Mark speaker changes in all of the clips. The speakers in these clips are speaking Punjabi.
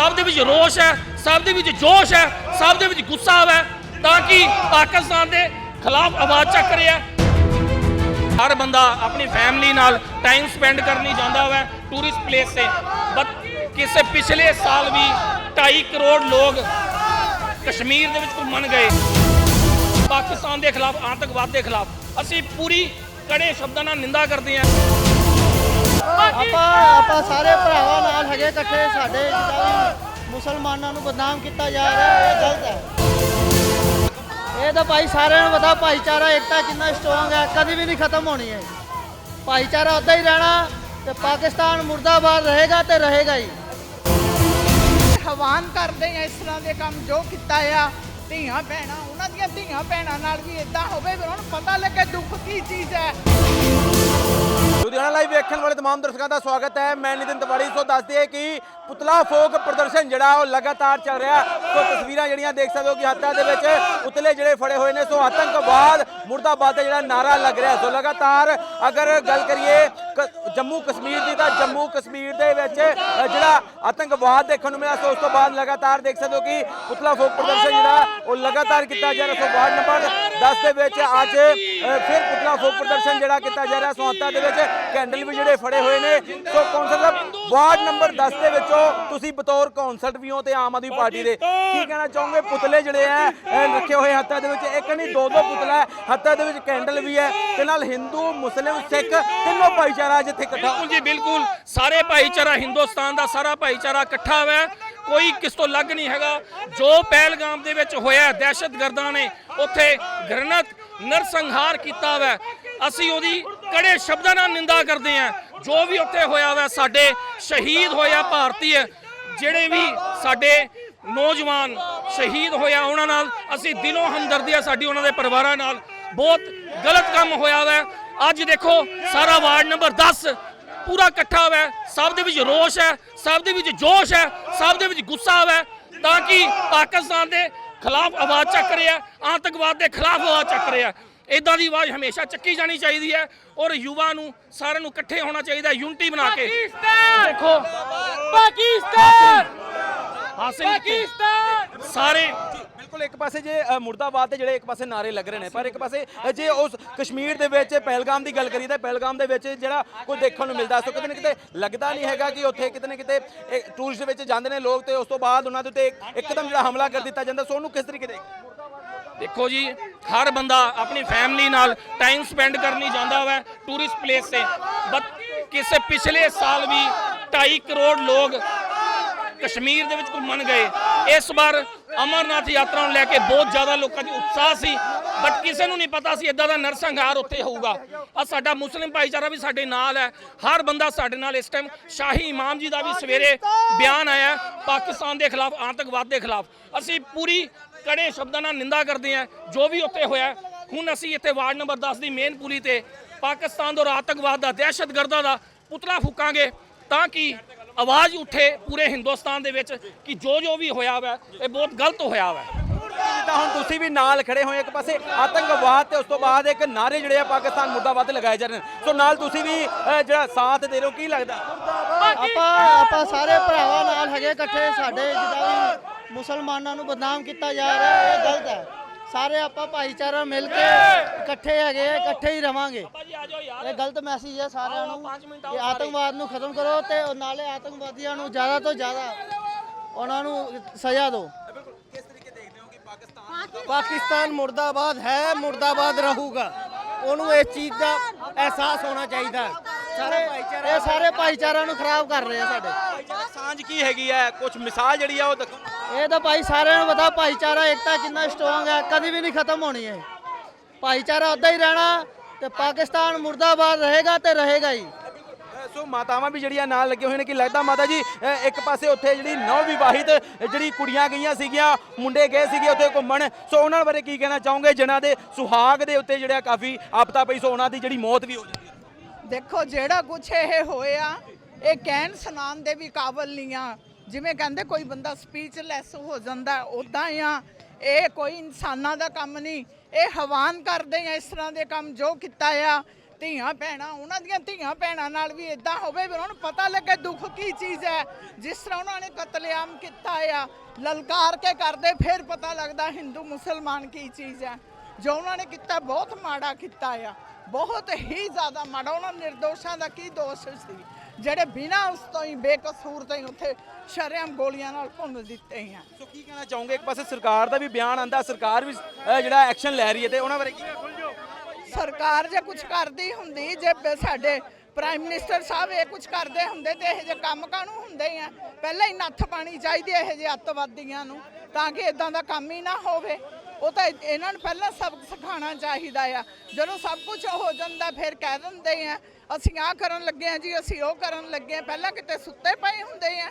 Speaker 1: ਸਭ ਦੇ ਵਿੱਚ ਰੋਸ਼ ਹੈ, ਸਭ ਦੇ ਵਿੱਚ ਜੋਸ਼ ਹੈ, ਸਭ ਦੇ ਵਿੱਚ ਗੁੱਸਾ ਹੈ ਤਾਂ ਕਿ ਪਾਕਿਸਤਾਨ ਦੇ ਖਿਲਾਫ ਆਵਾਜ਼ ਚੱਕ ਰਿਹਾ ਹਰ ਬੰਦਾ ਆਪਣੀ ਫੈਮਿਲੀ ਨਾਲ ਟਾਈਮ ਸਪੈਂਡ ਕਰਨੀ ਜਾਂਦਾ ਹੈ ਟੂਰਿਸਟ ਪਲੇਸ ਤੇ। ਬਟ ਕਿਸੇ ਪਿਛਲੇ ਸਾਲ ਵੀ 2.5 ਕਰੋੜ ਲੋਕ ਕਸ਼ਮੀਰ ਦੇ ਵਿੱਚ ਘੁੰਮਣ ਗਏ। ਪਾਕਿਸਤਾਨ ਦੇ ਖਿਲਾਫ, ਆਤੰਕਵਾਦ ਦੇ ਖਿਲਾਫ। ਅਸੀਂ ਪੂਰੀ ਕੜੇ ਸ਼ਬਦਾਂ ਨਾਲ ਨਿੰਦਾ ਕਰਦੇ ਹਾਂ।
Speaker 2: ਆਪਾਂ ਆਪਾਂ ਸਾਰੇ ਭਰਾਵਾਂ ਨਾਲ ਹੈਗੇ ਇਕੱਠੇ, ਸਾਡੇ ਜਿੱਦਾਂ ਵੀ ਮੁਸਲਮਾਨਾਂ ਨੂੰ ਬਦਨਾਮ ਕੀਤਾ ਜਾ ਰਿਹਾ, ਇਹ ਗਲਤ ਹੈ। ਇਹ ਤਾਂ ਭਾਈ ਸਾਰਿਆਂ ਨੂੰ ਪਤਾ, ਭਾਈਚਾਰਾ ਏਕਤਾ ਕਿੰਨਾ ਸਟਰੋਂਗ ਹੈ, ਕਦੀ ਵੀ ਨਹੀਂ ਖਤਮ ਹੋਣੀ ਹੈ। ਭਾਈਚਾਰਾ ਉਦਾਂ ਹੀ ਰਹਿਣਾ ਤੇ ਪਾਕਿਸਤਾਨ ਮੁਰਦਾਬਾਦ ਰਹੇਗਾ ਤੇ ਰਹੇਗਾ ਹੀ।
Speaker 3: ਹਵਾਨ ਕਰਦੇ ਆ ਇਸ ਤਰ੍ਹਾਂ ਦੇ ਕੰਮ ਜੋ ਕੀਤਾ ਆ, ਧੀਆਂ ਭੈਣਾਂ, ਉਹਨਾਂ ਦੀਆਂ ਧੀਆਂ ਭੈਣਾਂ ਨਾਲ ਵੀ ਇਦਾਂ ਹੋਵੇ, ਫਿਰ ਉਹਨੂੰ ਪਤਾ ਲੱਗੇ ਦੁੱਖ ਕੀ ਚੀਜ਼ ਹੈ।
Speaker 4: ਲੁਧਿਆਣਾ ਲਾਈਵ ਵੇਖਣ ਵਾਲੇ तमाम ਦਰਸ਼ਕਾਂ ਦਾ ਸਵਾਗਤ ਹੈ ਮੈਂ ਨਿਤਿਨ ਤਿਵਾੜੀ ਸੋ ਦੱਸਦੇ ਹਾਂ ਕਿ ਪੁਤਲਾ ਫੋਕ ਪ੍ਰਦਰਸ਼ਨ ਜਿਹੜਾ ਉਹ ਲਗਾਤਾਰ ਚੱਲ ਰਿਹਾ। ਸੋ ਤਸਵੀਰਾਂ ਜਿਹੜੀਆਂ ਦੇਖ ਸਕਦੇ ਹੋ ਕਿ ਹੱਥਾਂ ਦੇ ਵਿੱਚ ਪੁਤਲੇ ਜਿਹੜੇ ਫੜੇ ਹੋਏ ਨੇ। ਸੋ ਆਤੰਕਵਾਦ, ਮੁਰਦਾਬਾਦ ਦਾ ਜਿਹੜਾ ਨਾਰਾ ਲੱਗ ਰਿਹਾ। ਸੋ ਲਗਾਤਾਰ ਅਗਰ ਗੱਲ ਕਰੀਏ ਕ- ਜੰਮੂ ਕਸ਼ਮੀਰ ਦੀ, ਤਾਂ ਜੰਮੂ ਕਸ਼ਮੀਰ ਦੇ ਵਿੱਚ ਜਿਹੜਾ ਆਤੰਕਵਾਦ ਦੇਖਣ ਨੂੰ ਮਿਲਿਆ, ਸੋ ਉਸ ਤੋਂ ਬਾਅਦ ਲਗਾਤਾਰ ਦੇਖ ਸਕਦੇ ਹੋ ਕਿ ਪੁਤਲਾ ਫੋਕ ਪ੍ਰਦਰਸ਼ਨ ਜਿਹੜਾ ਉਹ ਲਗਾਤਾਰ ਕੀਤਾ ਜਾ ਰਿਹਾ। ਸੋ ਵਾਰਡ ਨੰਬਰ 10 ਦੇ ਵਿੱਚ ਅੱਜ ਫਿਰ ਪੁਤਲਾ ਫੋਕ ਪ੍ਰਦਰਸ਼ਨ ਜਿਹੜਾ ਕੀਤਾ ਜਾ ਰਿਹਾ। ਸੋ ਹੱਥਾਂ ਦੇ ਵਿੱਚ ਕੈਂਡਲ ਵੀ ਜਿਹੜੇ ਫੜੇ ਹੋਏ ਨੇ। ਸੋ ਕੌਂਸਲ ਸਾਹਿਬ, ਵਾਰਡ ਨੰਬਰ 10 ਦੇ ਵਿੱਚੋਂ ਤੁਸੀਂ ਬਤੌਰ ਕੌਂਸਲ ਵੀ ਹੋ ਤੇ ਆਮ ਆਦਮੀ ਪਾਰਟੀ ਦੇ। ਕੀ ਕਹਿਣਾ ਚਾਹੋਗੇ? ਪੁਤਲੇ ਜਿਹੜੇ ਆ ਰੱਖੇ ਹੋਏ ਹੱਥਾਂ ਦੇ ਵਿੱਚ ਇੱਕ ਨਹੀਂ ਦੋ ਦੋ ਪੁਤਲਾ ਹੱਥਾਂ ਦੇ ਵਿੱਚ ਕੈਂਡਲ ਵੀ ਹੈ ਤੇ ਨਾਲ ਹਿੰਦੂ ਮੁਸਲਿਮ ਸਿੱਖ ਤਿੰਨੋਂ ਭਾਈਚਾਰਾ ਅੱਜ ਇੱਥੇ ਇਕੱਠਾ
Speaker 1: ਬਿਲਕੁਲ ਜੀ ਬਿਲਕੁਲ। ਸਾਰੇ ਭਾਈਚਾਰਾ ਹਿੰਦੁਸਤਾਨ ਦਾ ਸਾਰਾ ਭਾਈਚਾਰਾ ਇਕੱਠਾ ਹੋਇਆ। ਕੋਈ ਕਿਸ ਤੋਂ ਲੱਗ ਨਹੀਂ ਹੈਗਾ। ਜੋ ਪਹਿਲਗਾਮ ਦੇ ਵਿੱਚ ਹੋਇਆ ਦਹਿਸ਼ਤਗਰਦਾਂ ਨੇ ਉੱਥੇ ਘ੍ਰਿਣਤ ਨਰਸੰਹਾਰ ਕੀਤਾ ਹੋਇਆ। ਅਸੀਂ ਉਹਦੀ ਕੜੇ ਸ਼ਬਦਾਂ ਨਾਲ ਨਿੰਦਾ ਕਰਦੇ ਹਾਂ ਜੋ ਵੀ ਉੱਥੇ ਹੋਇਆ ਹੋਇਆ ਸਾਡੇ ਸ਼ਹੀਦ ਹੋਇਆ ਭਾਰਤੀ, ਜਿਹੜੇ ਵੀ ਸਾਡੇ ਨੌਜਵਾਨ ਸ਼ਹੀਦ ਹੋਇਆ, ਉਹਨਾਂ ਨਾਲ ਅਸੀਂ ਦਿਲੋਂ ਹਮਦਰਦੀ ਆ ਸਾਡੀ, ਉਹਨਾਂ ਦੇ ਪਰਿਵਾਰਾਂ ਨਾਲ। ਬਹੁਤ ਗਲਤ ਕੰਮ ਹੋਇਆ ਹੋਇਆ ਅੱਜ ਦੇਖੋ, ਸਾਰਾ ਵਾਰਡ ਨੰਬਰ 10 ਪੂਰਾ ਇਕੱਠਾ ਹੋਇਆ ਸਭ ਦੇ ਵਿੱਚ ਰੋਸ਼ ਹੈ, ਸਭ ਦੇ ਵਿੱਚ ਜੋਸ਼ ਹੈ, ਸਭ ਦੇ ਵਿੱਚ ਗੁੱਸਾ ਹੈ ਤਾਂ ਕਿ ਪਾਕਿਸਤਾਨ ਦੇ ਖਿਲਾਫ ਆਵਾਜ਼ ਚੱਕ ਰਿਹਾ, ਆਤੰਕਵਾਦ ਦੇ ਖਿਲਾਫ ਆਵਾਜ਼ ਚੱਕ ਰਿਹਾ। ਇਦਾਂ ਦੀ ਆਵਾਜ਼ ਹਮੇਸ਼ਾ ਚੱਕੀ ਜਾਣੀ ਚਾਹੀਦੀ ਹੈ ਔਰ ਯੁਵਾ ਨੂੰ ਸਾਰਿਆਂ ਨੂੰ ਇਕੱਠੇ ਹੋਣਾ ਚਾਹੀਦਾ ਯੂਨਿਟੀ ਬਣਾ ਕੇ। ਦੇਖੋ। ਪਾਕਿਸਤਾਨ! ਪਾਕਿਸਤਾਨ! ਸਾਰੇ
Speaker 4: ਬਿਲਕੁਲ ਇੱਕ ਪਾਸੇ ਜੇ ਮੁਰਦਾਬਾਦ ਦੇ ਜਿਹੜੇ ਇੱਕ ਪਾਸੇ ਨਾਰੇ ਲੱਗ ਰਹੇ ਨੇ ਪਰ ਇੱਕ ਪਾਸੇ ਜੇ ਉਸ ਕਸ਼ਮੀਰ ਦੇ ਵਿੱਚ ਪਹਿਲਗਾਮ ਦੀ ਗੱਲ ਕਰੀਏ ਤਾਂ ਪਹਿਲਗਾਮ ਦੇ ਵਿੱਚ ਜਿਹੜਾ ਕੋਈ ਦੇਖਣ ਨੂੰ ਮਿਲਦਾ ਸੋ ਕਿਤੇ ਨਾ ਕਿਤੇ ਲੱਗਦਾ ਨਹੀਂ ਹੈਗਾ ਕਿ ਉੱਥੇ ਕਿਤੇ ਨਾ ਕਿਤੇ ਟੂਰਿਸਟ ਵਿੱਚ ਜਾਂਦੇ ਨੇ ਲੋਕ ਤੇ ਉਸ ਤੋਂ ਬਾਅਦ ਉਹਨਾਂ ਦੇ ਉੱਤੇ ਇੱਕ- ਇੱਕਦਮ ਜਿਹੜਾ ਹਮਲਾ ਕਰ ਦਿੱਤਾ ਜਾਂਦਾ ਸੋ ਉਹਨੂੰ ਕਿਸ ਤਰੀਕੇ ਦੇ
Speaker 1: ਦੇਖੋ ਜੀ ਹਰ ਬੰਦਾ ਆਪਣੀ ਫੈਮਿਲੀ ਨਾਲ ਟਾਈਮ ਸਪੈਂਡ ਕਰਨੀ ਜਾਂਦਾ ਹੈ ਟੂਰਿਸਟ ਪਲੇਸ ਤੇ। ਬਟ ਕਿਸੇ ਪਿਛਲੇ ਸਾਲ ਵੀ 2.5 ਕਰੋੜ ਲੋਕ ਕਸ਼ਮੀਰ ਦੇ ਵਿੱਚ ਘੁੰਮਣ ਗਏ। ਇਸ ਵਾਰ ਅਮਰਨਾਥ ਯਾਤਰਾ ਨੂੰ ਲੈ ਕੇ ਬਹੁਤ ਜ਼ਿਆਦਾ ਲੋਕਾਂ ਦੀ ਉਤਸ਼ਾਹ ਸੀ। ਬਟ ਕਿਸੇ ਨੂੰ ਨਹੀਂ ਪਤਾ ਸੀ ਇਦਾਂ ਦਾ ਨਰਸੰਹਾਰ ਉੱਥੇ ਹੋਊਗਾ। ਆ ਸਾਡਾ ਮੁਸਲਿਮ ਭਾਈਚਾਰਾ ਵੀ ਸਾਡੇ ਨਾਲ ਹੈ। ਹਰ ਬੰਦਾ ਸਾਡੇ ਨਾਲ ਇਸ ਟਾਈਮ ਸ਼ਾਹੀ ਇਮਾਮ ਜੀ ਦਾ ਵੀ ਸਵੇਰੇ ਬਿਆਨ ਆਇਆ ਪਾਕਿਸਤਾਨ ਦੇ ਖਿਲਾਫ, ਆਤੰਕਵਾਦ ਦੇ ਖਿਲਾਫ। ਅਸੀਂ ਪੂਰੀ ਕੜੇ ਸ਼ਬਦਾਂ ਨਾਲ ਨਿੰਦਾ ਕਰਦੇ ਹਾਂ ਜੋ ਵੀ ਉੱਥੇ ਹੋਇਆ। ਹੁਣ ਅਸੀਂ ਇੱਥੇ ਵਾਰਡ ਨੰਬਰ 10 ਦੀ ਮੇਨ ਪੁਲੀ ਤੇ ਪਾਕਿਸਤਾਨ ਦਾ ਔਰ ਆਤੰਕਵਾਦ ਦਾ ਦਹਿਸ਼ਤਗਰਦਾਂ ਦਾ ਪੁਤਲਾ ਫੂਕਾਂਗੇ ਤਾਂ ਕਿ ਆਵਾਜ਼ ਉੱਠੇ ਪੂਰੇ ਹਿੰਦੁਸਤਾਨ ਦੇ ਵਿੱਚ ਕਿ ਜੋ ਜੋ ਵੀ ਹੋਇਆ ਵਾ ਇਹ ਬਹੁਤ ਗਲਤ ਹੋਇਆ ਵਾ।
Speaker 4: ਜਿੱਦਾਂ ਹੁਣ ਤੁਸੀਂ ਵੀ ਨਾਲ ਖੜੇ ਹੋਏ ਇੱਕ ਪਾਸੇ ਆਤੰਕਵਾਦ ਤੇ ਉਸ ਤੋਂ ਬਾਅਦ ਇੱਕ ਨਾਰੇ ਜਿਹੜੇ ਆ ਪਾਕਿਸਤਾਨ ਮੁਰਦਾਬਾਦ ਤੇ ਲਗਾਏ ਜਾ ਰਹੇ ਨੇ। ਸੋ ਨਾਲ ਤੁਸੀਂ ਵੀ ਜਿਹੜਾ ਸਾਥ ਦੇ ਰਹੇ ਹੋ ਕੀ ਲੱਗਦਾ?
Speaker 2: ਆਪਾਂ ਆਪਾਂ ਸਾਰੇ ਭਰਾਵਾਂ ਨਾਲ ਹੈਗੇ ਇਕੱਠੇ ਸਾਡੇ ਜਿੱਦਾਂ ਵੀ ਮੁਸਲਮਾਨਾਂ ਨੂੰ ਬਦਨਾਮ ਕੀਤਾ ਜਾ ਰਿਹਾ ਇਹ ਗਲਤ ਹੈ। ਸਾਰੇ ਆਪਾਂ ਭਾਈਚਾਰਾ ਮਿਲ ਕੇ ਇਕੱਠੇ ਹੈਗੇ ਆ, ਇਕੱਠੇ ਹੀ ਰਵਾਂਗੇ। ਇਹ ਗਲਤ ਮੈਸੇਜ ਹੈ ਸਾਰਿਆਂ ਨੂੰ।
Speaker 1: ਸਾਰੇ।
Speaker 2: ਆਤੰਕਵਾਦ ਨੂੰ ਖਤਮ ਕਰੋ ਤੇ ਨਾਲੇ ਆਤੰਕਵਾਦੀਆਂ ਨੂੰ ਜ਼ਿਆਦਾ ਤੋਂ ਜ਼ਿਆਦਾ ਉਹਨਾਂ ਨੂੰ ਸਜ਼ਾ ਦਿਓ।
Speaker 5: ਪਾਕਿਸਤਾਨ ਮੁਰਦਾਬਾਦ? ਹੈ ਮੁਰਦਾਬਾਦ ਰਹੂਗਾ। ਉਹਨੂੰ ਇਸ ਚੀਜ਼ ਦਾ ਅਹਿਸਾਸ ਹੋਣਾ ਚਾਹੀਦਾ ਹੈ। ਸਾਰੇ ਭਾਈਚਾਰੇ
Speaker 2: ਇਹ ਸਾਰੇ ਭਾਈਚਾਰਾ ਨੂੰ ਖਰਾਬ ਕਰ ਰਹੇ ਆ ਸਾਡੇ।
Speaker 4: ਸਾਂਝ ਕੀ ਹੈਗੀ ਹੈ? ਕੁਝ ਮਿਸਾਲ ਜਿਹੜੀ ਆ ਉਹ ਦਿਖਾਓ
Speaker 2: ਇਹ ਤਾਂ ਭਾਈ ਸਾਰਿਆਂ ਨੂੰ ਪਤਾ ਭਾਈਚਾਰਾ ਏਕਤਾ ਕਿੰਨਾ ਸਟਰੋਂਗ ਹੈ ਕਦੀ ਵੀ ਨਹੀਂ ਖਤਮ ਹੋਣੀ ਹੈ ਭਾਈਚਾਰਾ ਉਦਾਂ ਹੀ ਰਹਿਣਾ ਤੇ ਪਾਕਿਸਤਾਨ ਮੁਰਦਾਬਾਦ ਰਹੇਗਾ ਤੇ ਰਹੇਗਾ ਹੀ।
Speaker 4: ਸੋ ਮਾਤਾਵਾਂ ਵੀ ਜਿਹੜੀਆਂ ਨਾਲ ਲੱਗੇ ਹੋਏ ਨੇ ਕਿ ਲੱਗਦਾ ਮਾਤਾ ਜੀ ਇੱਕ ਪਾਸੇ ਉੱਥੇ ਜਿਹੜੀ ਨਵ ਵਿਵਾਹਿਤ ਜਿਹੜੀ ਕੁੜੀਆਂ ਗਈਆਂ ਸੀਗੀਆਂ ਮੁੰਡੇ ਗਏ ਸੀਗੇ ਉੱਥੇ ਘੁੰਮਣ। ਸੋ ਉਹਨਾਂ ਬਾਰੇ ਕੀ ਕਹਿਣਾ ਚਾਹੋਗੇ? ਜਿਨ੍ਹਾਂ ਦੇ ਸੁਹਾਗ ਦੇ ਉੱਤੇ ਜਿਹੜਾ ਕਾਫੀ ਆਪਤਾ ਪਈ ਸੋ ਉਹਨਾਂ ਦੀ ਜਿਹੜੀ ਮੌਤ ਵੀ ਹੋ ਜਾਂਦੀ ਹੈ।
Speaker 3: ਦੇਖੋ ਜਿਹੜਾ ਕੁਛ ਇਹ ਹੋਇਆ ਇਹ ਕਹਿਣ ਸੁਣਾਉਣ ਦੇ ਵੀ ਕਾਬਲ ਨਹੀਂ ਆ। ਜਿਵੇਂ ਕਹਿੰਦੇ ਕੋਈ ਬੰਦਾ ਸਪੀਚਲੈਸ ਹੋ ਜਾਂਦਾ ਉਦਾਂ ਆ। ਇਹ ਕੋਈ ਇਨਸਾਨਾਂ ਦਾ ਕੰਮ ਨਹੀਂ। ਇਹ ਹਵਾਨ ਕਰਦੇ ਆ ਇਸ ਤਰ੍ਹਾਂ ਦੇ ਕੰਮ ਜੋ ਕੀਤਾ ਆ। ਧੀਆਂ ਭੈਣਾਂ, ਉਹਨਾਂ ਦੀਆਂ ਧੀਆਂ ਭੈਣਾਂ ਨਾਲ ਵੀ ਇਦਾਂ ਹੋਵੇ ਵੀ ਉਹਨਾਂ ਨੂੰ ਪਤਾ ਲੱਗੇ ਦੁੱਖ ਕੀ ਚੀਜ਼ ਹੈ। ਜਿਸ ਤਰ੍ਹਾਂ ਉਹਨਾਂ ਨੇ ਕਤਲੇਆਮ ਕੀਤਾ ਆ, ਲਲਕਾਰ ਕੇ ਕਰਦੇ, ਫਿਰ ਪਤਾ ਲੱਗਦਾ ਹਿੰਦੂ ਮੁਸਲਮਾਨ ਕੀ ਚੀਜ਼ ਹੈ। ਜੋ ਉਹਨਾਂ ਨੇ ਕੀਤਾ, ਬਹੁਤ ਮਾੜਾ ਕੀਤਾ ਆ। ਬਹੁਤ ਹੀ ਜ਼ਿਆਦਾ ਮਾੜਾ। ਉਹਨਾਂ ਨਿਰਦੋਸ਼ਾਂ ਦਾ ਕੀ ਦੋਸ਼ ਸੀ? ਜਿਹੜੇ ਬਿਨਾਂ ਉਸ ਤੋਂ ਹੀ ਬੇਕਸੂਰ ਤੋਂ ਹੀ ਉੱਥੇ ਸ਼ਰੇਆਮ ਗੋਲੀਆਂ ਨਾਲ ਭੁੰਨ ਦਿੱਤੇ ਆ।
Speaker 4: ਸੋ ਕੀ ਕਹਿਣਾ ਚਾਹੋਗੇ? ਇੱਕ ਪਾਸੇ ਸਰਕਾਰ ਦਾ ਵੀ ਬਿਆਨ ਆਂਦਾ ਸਰਕਾਰ ਵੀ ਅ, ਜਿਹੜਾ ਐਕਸ਼ਨ ਲੈ ਰਹੀ ਹੈ ਤੇ ਉਹਨਾਂ ਬਾਰੇ ਕੀ
Speaker 3: ਸਰਕਾਰ ਜੇ ਕੁਝ ਕਰਦੀ ਹੁੰਦੀ ਜੇ ਬ- ਸਾਡੇ ਪ੍ਰਾਈਮ ਮਿਨਿਸਟਰ ਸਾਹਿਬ ਇਹ ਕੁਝ ਕਰਦੇ ਹੁੰਦੇ ਤੇ ਇਹੋ ਜਿਹੇ ਕੰਮ ਕਾਹਨੂੰ ਹੁੰਦੇ ਆ? ਪਹਿਲਾਂ ਹੀ ਨੱਥ ਪਾਣੀ ਚਾਹੀਦੀ ਇਹੋ ਜਿਹੇ ਅੱਤਵਾਦੀਆਂ ਨੂੰ ਤਾਂ ਕਿ ਇਦਾਂ ਦਾ ਕੰਮ ਹੀ ਨਾ ਹੋਵੇ। ਉਹ ਤਾਂ ਇਹਨਾਂ ਨੂੰ ਪਹਿਲਾਂ ਸਬਕ ਸਿਖਾਉਣਾ ਚਾਹੀਦਾ ਆ। ਜਦੋਂ ਸਭ ਕੁਝ ਹੋ ਜਾਂਦਾ, ਫਿਰ ਕਹਿ ਦਿੰਦੇ ਆ, ਅਸੀਂ ਆਹ ਕਰਨ ਲੱਗੇ ਆ ਜੀ, ਅਸੀਂ ਉਹ ਕਰਨ ਲੱਗੇ ਆ। ਪਹਿਲਾਂ ਕਿਤੇ ਸੁੱਤੇ ਪਏ ਹੁੰਦੇ ਆ।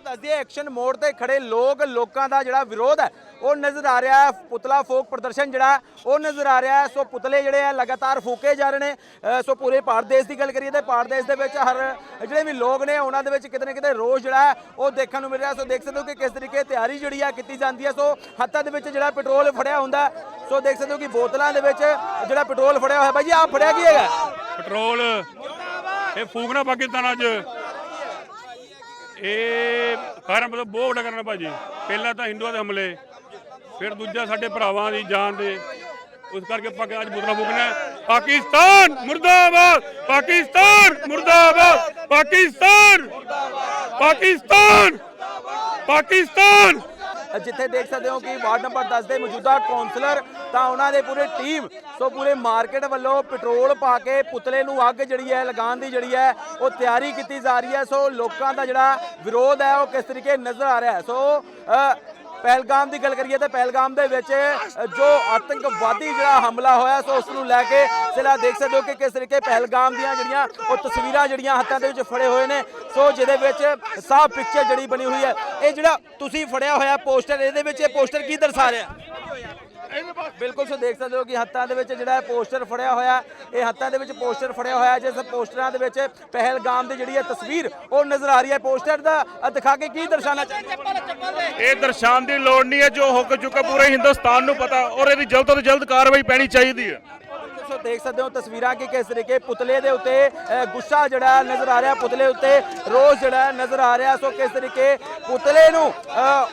Speaker 4: ਬਿਲਕੁਲ ਸੋ ਦੱਸਦੀ ਐਕਸ਼ਨ ਮੋੜ ਤੇ ਖੜੇ ਲੋਕ, ਲੋਕਾਂ ਦਾ ਜਿਹੜਾ ਵਿਰੋਧ ਹੈ, ਉਹ ਨਜ਼ਰ ਆ ਰਿਹਾ ਹੈ। ਪੁਤਲਾ ਫੋਕ ਪ੍ਰਦਰਸ਼ਨ ਜਿਹੜਾ ਉਹ ਨਜ਼ਰ ਆ ਰਿਹਾ ਹੈ। ਸੋ ਪੁਤਲੇ ਜਿਹੜੇ ਆ ਲਗਾਤਾਰ ਫੂਕੇ ਜਾ ਰਹੇ ਨੇ। ਸੋ ਪੂਰੇ ਭਾਰਤ ਦੇਸ਼ ਦੀ ਗੱਲ ਕਰੀਏ ਤੇ ਭਾਰਤ ਦੇਸ਼ ਦੇ ਵਿੱਚ ਹਰ ਜਿਹੜੇ ਵੀ ਲੋਕ ਨੇ, ਉਹਨਾਂ ਦੇ ਵਿੱਚ ਕਿਤੇ ਨਾ ਕਿਤੇ ਰੋਸ਼ ਜਿਹੜਾ ਉਹ ਦੇਖਣ ਨੂੰ ਮਿਲ ਰਿਹਾ। ਸੋ ਦੇਖ ਸਕਦੇ ਹੋ ਕਿ ਕਿਸ ਤਰੀਕੇ ਤਿਆਰੀ ਜਿਹੜੀ ਆ ਕੀਤੀ ਜਾਂਦੀ ਹੈ। ਸੋ ਹੱਥਾਂ ਦੇ ਵਿੱਚ ਜਿਹੜਾ ਪੈਟਰੋਲ ਫੜਿਆ ਹੁੰਦਾ ਸੋ ਦੇਖ ਸਕਦੇ ਹੋ ਕਿ ਬੋਤਲਾਂ ਦੇ ਵਿੱਚ ਜਿਹੜਾ ਪੈਟਰੋਲ ਫੜਿਆ ਹੋਇਆ। ਬਾਈ ਜੀ, ਆਹ ਫੜਿਆ ਕੀ ਹੈਗਾ?
Speaker 6: ਪੈਟਰੋਲ। ਇਹ ਫੂਕਣਾ ਪਾਕਿਸਤਾਨ ਅੱਜ। ਇਹ ਕਾਰਨ ਮਤਲਬ ਬਹੁਤ ਵੱਡਾ ਕਰਨਾ ਭਾਜੀ। ਪਹਿਲਾਂ ਤਾਂ ਹਿੰਦੂਆਂ ਦੇ ਹਮਲੇ, ਫਿਰ ਦੂਜਾ ਸਾਡੇ ਭਰਾਵਾਂ ਦੀ ਜਾਨ ਦੇ। ਉਸ ਕਰਕੇ ਪਾਕਿ ਅੱਜ ਬੁਤਰਾ ਫੂਕਣਾ ਹੈ। ਪਾਕਿਸਤਾਨ ਮੁਰਦਾਬਾਦ ਪਾਕਿਸਤਾਨ ਮੁਰਦਾਬਾਦ, ਪਾਕਿਸਤਾਨ ਪਾਕਿਸਤਾਨ ਪਾਕਿਸਤਾਨ।
Speaker 4: ਜਿੱਥੇ ਦੇਖ ਸਕਦੇ ਹੋ ਕਿ ਵਾਰਡ ਨੰਬਰ 10 ਦੇ ਮੌਜੂਦਾ ਕਾਉਂਸਲਰ ਤਾਂ ਉਹਨਾਂ ਦੇ ਪੂਰੇ ਟੀਮ, ਸੋ ਪੂਰੇ ਮਾਰਕੀਟ ਵੱਲੋਂ ਪੈਟਰੋਲ ਪਾ ਕੇ ਪੁਤਲੇ ਨੂੰ ਅੱਗ ਜਿਹੜੀ ਹੈ, ਲਗਾਉਣ ਦੀ ਜਿਹੜੀ ਹੈ, ਉਹ ਤਿਆਰੀ ਕੀਤੀ ਜਾ ਰਹੀ ਹੈ। ਸੋ ਲੋਕਾਂ ਦਾ ਜਿਹੜਾ ਵਿਰੋਧ ਹੈ, ਉਹ ਕਿਸ ਤਰੀਕੇ ਨਜ਼ਰ ਆ ਰਿਹਾ ਹੈ? ਸੋ ਪਹਿਲਗਾਮ ਦੀ ਗੱਲ ਕਰੀਏ ਤਾਂ ਪਹਿਲਗਾਮ ਦੇ ਵਿੱਚ ਜੋ ਆਤੰਕਵਾਦੀ ਜਿਹੜਾ ਹਮਲਾ ਹੋਇਆ, ਸੋ ਉਸ ਨੂੰ ਲੈ ਕੇ ਜਿਹੜਾ ਦੇਖ ਸਕਦੇ ਹੋ ਕਿ ਕਿਸ ਤਰੀਕੇ ਪਹਿਲਗਾਮ ਦੀਆਂ ਜਿਹੜੀਆਂ ਉਹ ਤਸਵੀਰਾਂ ਜਿਹੜੀਆਂ ਹੱਥਾਂ ਦੇ ਵਿੱਚ ਫੜੇ ਹੋਏ ਨੇ। ਸੋ ਜਿਹਦੇ ਵਿੱਚ ਸਾਫ਼ ਪਿਕਚਰ ਜਿਹੜੀ ਬਣੀ ਹੋਈ ਹੈ। ਇਹ ਜਿਹੜਾ ਤੁਸੀਂ ਫੜਿਆ ਹੋਇਆ ਪੋਸਟਰ ਇਹਦੇ ਵਿੱਚ ਇਹ ਪੋਸਟਰ ਕੀ ਦਰਸਾ ਰਿਹਾ? ਬਿਲਕੁਲ ਸੋ ਦੇਖ ਸਕਦੇ ਹੋ ਕਿ ਹੱਥਾਂ ਦੇ ਵਿੱਚ ਜਿਹੜਾ ਇਹ ਪੋਸਟਰ ਫੜਿਆ ਹੋਇਆ ਇਹ ਹੱਥਾਂ ਦੇ ਵਿੱਚ ਪੋਸਟਰ ਫੜਿਆ ਹੋਇਆ ਜਿਸ ਪੋਸਟਰਾਂ ਦੇ ਵਿੱਚ ਪਹਿਲਗਾਮ ਦੀ ਜਿਹੜੀ ਹੈ ਤਸਵੀਰ ਉਹ ਨਜ਼ਰ ਆ ਰਹੀ ਹੈ। ਪੋਸਟਰ ਦਾ ਦਿਖਾ ਕੇ ਕੀ ਦਰਸਾਉਣਾ ਚਾਹੁੰਦੇ
Speaker 6: ਇਹ ਦਰਸਾਉਣ ਦੀ ਲੋੜ ਨਹੀਂ ਹੈ ਜੋ ਹੋ ਚੁੱਕਾ ਪੂਰੇ ਹਿੰਦੁਸਤਾਨ ਨੂੰ ਪਤਾ ਔਰ ਇਹਦੀ ਜਲਦ ਤੋਂ ਜਲਦ ਕਾਰਵਾਈ ਪੈਣੀ ਚਾਹੀਦੀ ਹੈ।
Speaker 4: ਸੋ ਦੇਖ ਸਕਦੇ ਹੋ ਤਸਵੀਰਾਂ ਕਿ ਕਿਸ ਤਰੀਕੇ ਪੁਤਲੇ ਦੇ ਉੱਤੇ ਗੁੱਸਾ ਜਿਹੜਾ ਨਜ਼ਰ ਆ ਰਿਹਾ ਪੁਤਲੇ ਉੱਤੇ ਰੋਜ਼ ਜਿਹੜਾ ਨਜ਼ਰ ਆ ਰਿਹਾ। ਸੋ ਕਿਸ ਤਰੀਕੇ ਪੁਤਲੇ ਨੂੰ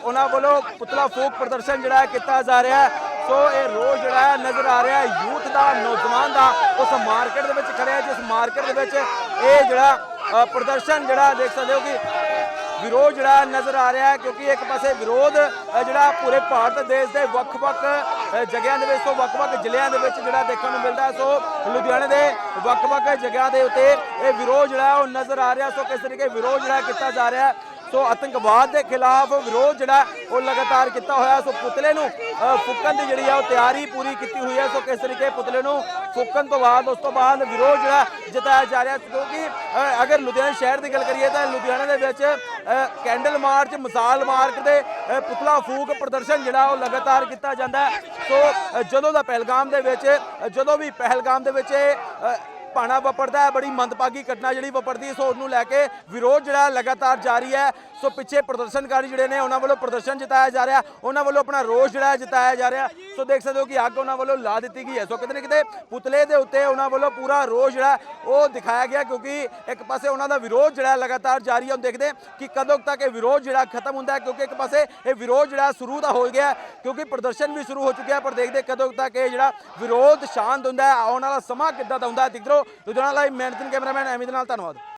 Speaker 4: ਉਹਨਾਂ ਵੱਲੋਂ ਪੁਤਲਾ ਫੂਕ ਪ੍ਰਦਰਸ਼ਨ ਜਿਹੜਾ ਕੀਤਾ ਜਾ ਰਿਹਾ ਸੋ ਇਹ ਰੋਜ਼ ਜਿਹੜਾ ਹੈ ਨਜ਼ਰ ਆ ਰਿਹਾ ਯੂਥ ਦਾ ਨੌਜਵਾਨ ਦਾ ਉਸ ਮਾਰਕੀਟ ਦੇ ਵਿੱਚ ਖੜਿਆ ਜਿਸ ਮਾਰਕੀਟ ਦੇ ਵਿੱਚ ਇਹ ਜਿਹੜਾ ਪ੍ਰਦਰਸ਼ਨ ਜਿਹੜਾ ਦੇਖ ਸਕਦੇ ਹੋ ਕਿ ਵਿਰੋਧ ਜਿਹੜਾ ਨਜ਼ਰ ਆ ਰਿਹਾ ਹੈ ਕਿਉਂਕਿ ਇੱਕ ਪਾਸੇ ਵਿਰੋਧ ਜਿਹੜਾ ਪੂਰੇ ਭਾਰਤ ਦੇਸ਼ ਦੇ ਵੱਖ-ਵੱਖ ਅ, ਜਗ੍ਹਿਆਂ ਦੇ ਵਿੱਚ ਤੋਂ ਵੱਖ-ਵੱਖ ਜ਼ਿਲ੍ਹਿਆਂ ਦੇ ਵਿੱਚ ਜਿਹੜਾ ਦੇਖਣ ਨੂੰ ਮਿਲਦਾ ਸੋ ਲੁਧਿਆਣੇ ਦੇ ਵੱਖ-ਵੱਖ ਜਗ੍ਹਾ ਦੇ ਉੱਤੇ ਇਹ ਵਿਰੋਧ ਜਿਹੜਾ ਉਹ ਨਜ਼ਰ ਆ ਰਿਹਾ ਸੋ ਕਿਸ ਤਰੀਕੇ ਵਿਰੋਧ ਜਿਹੜਾ ਕੀਤਾ ਜਾ ਰਿਹਾ ਸੋ ਆਤੰਕਵਾਦ ਦੇ ਖਿਲਾਫ ਵਿਰੋਧ ਜਿਹੜਾ ਉਹ ਲਗਾਤਾਰ ਕੀਤਾ ਹੋਇਆ ਸੋ ਪੁਤਲੇ ਨੂੰ ਅ, ਫੂਕਣ ਦੀ ਜਿਹੜੀ ਆ ਉਹ ਤਿਆਰੀ ਪੂਰੀ ਕੀਤੀ ਹੋਈ ਹੈ। ਸੋ ਕਿਸ ਤਰੀਕੇ ਪੁਤਲੇ ਨੂੰ ਫੂਕਣ ਤੋਂ ਬਾਅਦ ਉਸ ਤੋਂ ਬਾਅਦ ਵਿਰੋਧ ਜਿਹੜਾ ਜਤਾਇਆ ਜਾ ਰਿਹਾ ਕਿਉਂਕਿ ਅਗਰ ਲੁਧਿਆਣਾ ਸ਼ਹਿਰ ਦੀ ਗੱਲ ਕਰੀਏ ਤਾਂ ਲੁਧਿਆਣਾ ਦੇ ਵਿੱਚ ਕੈਂਡਲ ਮਾਰਚ ਮਿਸਾਲ ਮਾਰਕ ਦੇ ਪੁਤਲਾ ਫੂਕ ਪ੍ਰਦਰਸ਼ਨ ਜਿਹੜਾ ਉਹ ਲਗਾਤਾਰ ਕੀਤਾ ਜਾਂਦਾ ਸੋ ਜਦੋਂ ਦਾ ਪਹਿਲਗਾਮ ਦੇ ਵਿੱਚ ਜਦੋਂ ਵੀ ਪਹਿਲਗਾਮ ਦੇ ਵਿੱਚ ਪਾਣਾ ਵਾਪਰਦਾ ਹੈ। ਬੜੀ ਮੰਦਭਾਗੀ ਘਟਨਾ ਜਿਹੜੀ ਵਾਪਰਦੀ ਹੈ, ਸੋ ਉਹਨੂੰ ਲੈ ਕੇ ਵਿਰੋਧ ਜਿਹੜਾ ਲਗਾਤਾਰ ਜਾਰੀ ਹੈ। ਸੋ ਪਿੱਛੇ ਪ੍ਰਦਰਸ਼ਨਕਾਰੀ ਜਿਹੜੇ ਨੇ, ਉਹਨਾਂ ਵੱਲੋਂ ਪ੍ਰਦਰਸ਼ਨ ਜਤਾਇਆ ਜਾ ਰਿਹਾ। ਉਹਨਾਂ ਵੱਲੋਂ ਆਪਣਾ ਰੋਸ ਜਿਹੜਾ ਹੈ ਜਤਾਇਆ ਜਾ ਰਿਹਾ। ਸੋ ਦੇਖ ਸਕਦੇ ਹੋ ਕਿ ਅੱਗ ਉਹਨਾਂ ਵੱਲੋਂ ਲਾ ਦਿੱਤੀ ਗਈ ਹੈ। ਸੋ ਕਿਤੇ ਨਾ ਕਿਤੇ ਪੁਤਲੇ ਦੇ ਉੱਤੇ ਉਹਨਾਂ ਵੱਲੋਂ ਪੂਰਾ ਰੋਸ ਜਿਹੜਾ ਉਹ ਦਿਖਾਇਆ ਗਿਆ ਕਿਉਂਕਿ ਇੱਕ ਪਾਸੇ ਉਹਨਾਂ ਦਾ ਵਿਰੋਧ ਜਿਹੜਾ ਲਗਾਤਾਰ ਜਾਰੀ ਹੈ। ਹੁਣ ਦੇਖਦੇ ਕਿ ਕਦੋਂ ਤੱਕ ਇਹ ਵਿਰੋਧ ਜਿਹੜਾ ਖਤਮ ਹੁੰਦਾ ਹੈ, ਕਿਉਂਕਿ ਇੱਕ ਪਾਸੇ ਇਹ ਵਿਰੋਧ ਜਿਹੜਾ ਸ਼ੁਰੂ ਤਾਂ ਹੋ ਗਿਆ ਕਿਉਂਕਿ ਪ੍ਰਦਰਸ਼ਨ ਵੀ ਸ਼ੁਰੂ ਹੋ ਚੁੱਕਿਆ ਪਰ ਦੇਖਦੇ ਕਦੋਂ ਤੱਕ ਇਹ ਜਿਹੜਾ ਵਿਰੋਧ ਸ਼ਾਂਤ ਹੁੰਦਾ ਹੈ, ਆਉਣ ਵਾਲਾ ਸਮਾਂ ਕਿੱਦਾਂ ਦਾ ਹੁੰਦਾ ਹੈ। ਦਿਖ ਰਹੋ, ਲੁਧਿਆਣਾ ਲਾਈਵ ਮੈਨਤਨ ਕੈਮਰਾਮੈਨ ਐਮੀ ਨਾਲ ਧੰਨਵਾਦ।